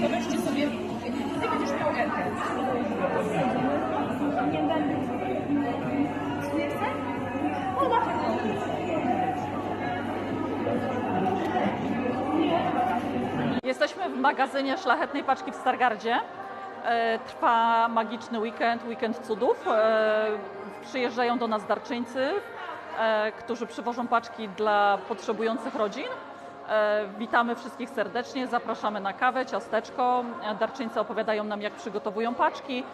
Wyobraźcie sobie, ty będziesz miał Jesteśmy w magazynie Szlachetnej Paczki w Stargardzie. E, Trwa magiczny weekend, weekend cudów. E, Przyjeżdżają do nas darczyńcy, e, którzy przywożą paczki dla potrzebujących rodzin. Witamy wszystkich serdecznie, zapraszamy na kawę, ciasteczko. Darczyńcy opowiadają nam, jak przygotowują paczki.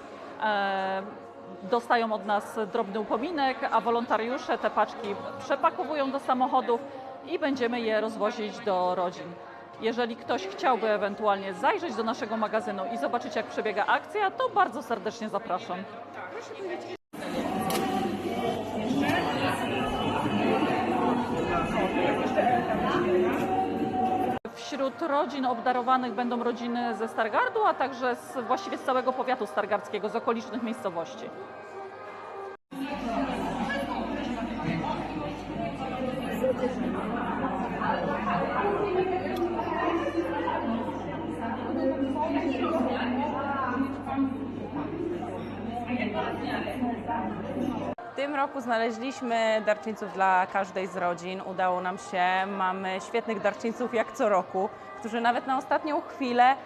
Dostają od nas drobny upominek, a wolontariusze te paczki przepakowują do samochodów i będziemy je rozwozić do rodzin. Jeżeli ktoś chciałby ewentualnie zajrzeć do naszego magazynu i zobaczyć, jak przebiega akcja, to bardzo serdecznie zapraszam. Wśród rodzin obdarowanych będą rodziny ze Stargardu, a także z, właściwie z całego powiatu stargardzkiego, z okolicznych miejscowości. W tym roku znaleźliśmy darczyńców dla każdej z rodzin. Udało nam się. Mamy świetnych darczyńców jak co roku, którzy nawet na ostatnią chwilę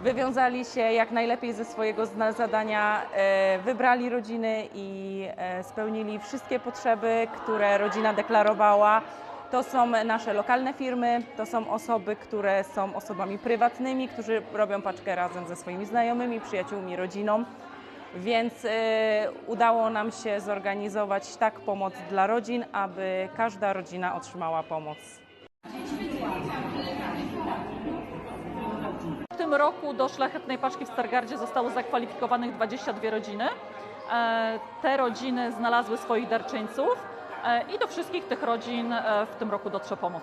wywiązali się jak najlepiej ze swojego zadania, e, wybrali rodziny i e, spełnili wszystkie potrzeby, które rodzina deklarowała. To są nasze lokalne firmy, to są osoby, które są osobami prywatnymi, którzy robią paczkę razem ze swoimi znajomymi, przyjaciółmi, rodziną. Więc y, udało nam się zorganizować tak pomoc dla rodzin, aby każda rodzina otrzymała pomoc. W tym roku do Szlachetnej Paczki w Stargardzie zostało zakwalifikowanych 22 rodziny. E, Te rodziny znalazły swoich darczyńców e, i do wszystkich tych rodzin e, w tym roku dotrze pomoc.